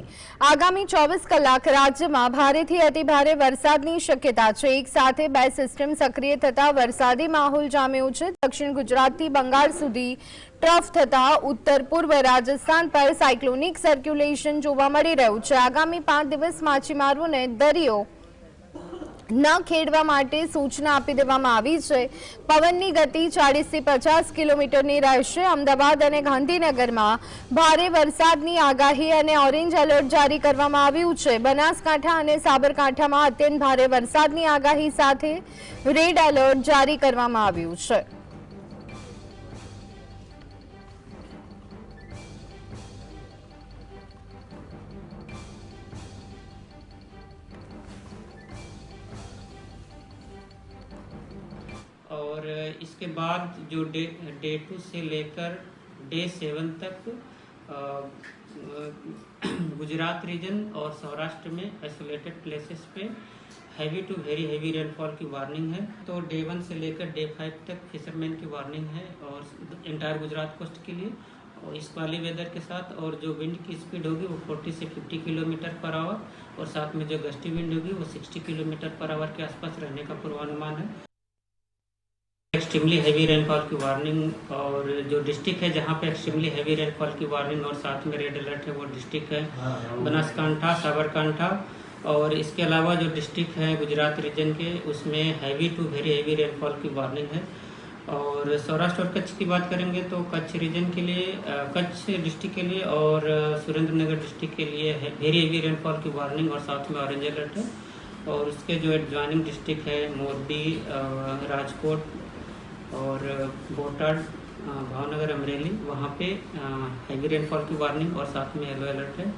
આગામી ચોવીસ કલાક રાજ્યમાં ભારેથી અતિભારે વરસાદની શક્યતા છે. એક સાથે બે સિસ્ટમ સક્રિય થતા વરસાદી માહોલ જામ્યો છે. દક્ષિણ ગુજરાતથી બંગાળ સુધી ટ્રફ થતા ઉત્તર પૂર્વ રાજસ્થાન પર સાયક્લોનિક સર્ક્યુલેશન જોવા મળી રહ્યું છે. આગામી પાંચ દિવસ માછીમારોને દરિયો ન ખેડવા માટે સૂચના આપી દેવામાં આવી છે. પવનની ગતિ ચાળીસથી પચાસ કિલોમીટરની રહેશે. અમદાવાદ અને ગાંધીનગરમાં ભારે વરસાદની આગાહી અને ઓરેન્જ એલર્ટ જારી કરવામાં આવ્યું છે. બનાસકાંઠા અને સાબરકાંઠામાં અત્યંત ભારે વરસાદની આગાહી સાથે રેડ એલર્ટ જારી કરવામાં આવ્યું છે. और इसके बाद जो डे डे टू से लेकर डे सेवन तक गुजरात रीजन और सौराष्ट्र में आइसोलेटेड प्लेसेस पे heavy to very heavy rainfall की वार्निंग है। तो डे वन से लेकर डे फाइव तक फिशरमैन की वार्निंग है और इंटायर गुजरात कोस्ट के लिए और इस वाले वेदर के साथ और जो विंड की स्पीड होगी वो 40 से 50 किलोमीटर पर आवर और साथ में जो गस्टी विंड होगी वो 60 किलोमीटर पर आवर के आसपास रहने का पूर्वानुमान है। एक्सट्रीमली हैवी रेनफॉल की वार्निंग और जो डिस्ट्रिक्ट है जहाँ पे एक्सट्रीमली हैवी रेनफॉल की वार्निंग और साथ में रेड अलर्ट है वो डिस्ट्रिक्ट है बनासकांठा साबरकांठा और इसके अलावा जो डिस्ट्रिक्ट है गुजरात रीजन के उसमें heavy to very heavy rainfall की वार्निंग है। और सौराष्ट्र और कच्छ की बात करेंगे तो कच्छ रीजन के लिए कच्छ डिस्ट्रिक्ट के लिए और सुरेंद्रनगर डिस्ट्रिक्ट के लिए है वेरी हैवी रेनफॉल की वार्निंग और साथ में ऑरेंज अलर्ट है। और उसके जो एडजॉइनिंग डिस्ट्रिक्ट है मोरबी राजकोट और बोटाड भावनगर अमरेली, वहाँ पे हैवी रेनफॉल की वार्निंग और साथ में येलो अलर्ट है।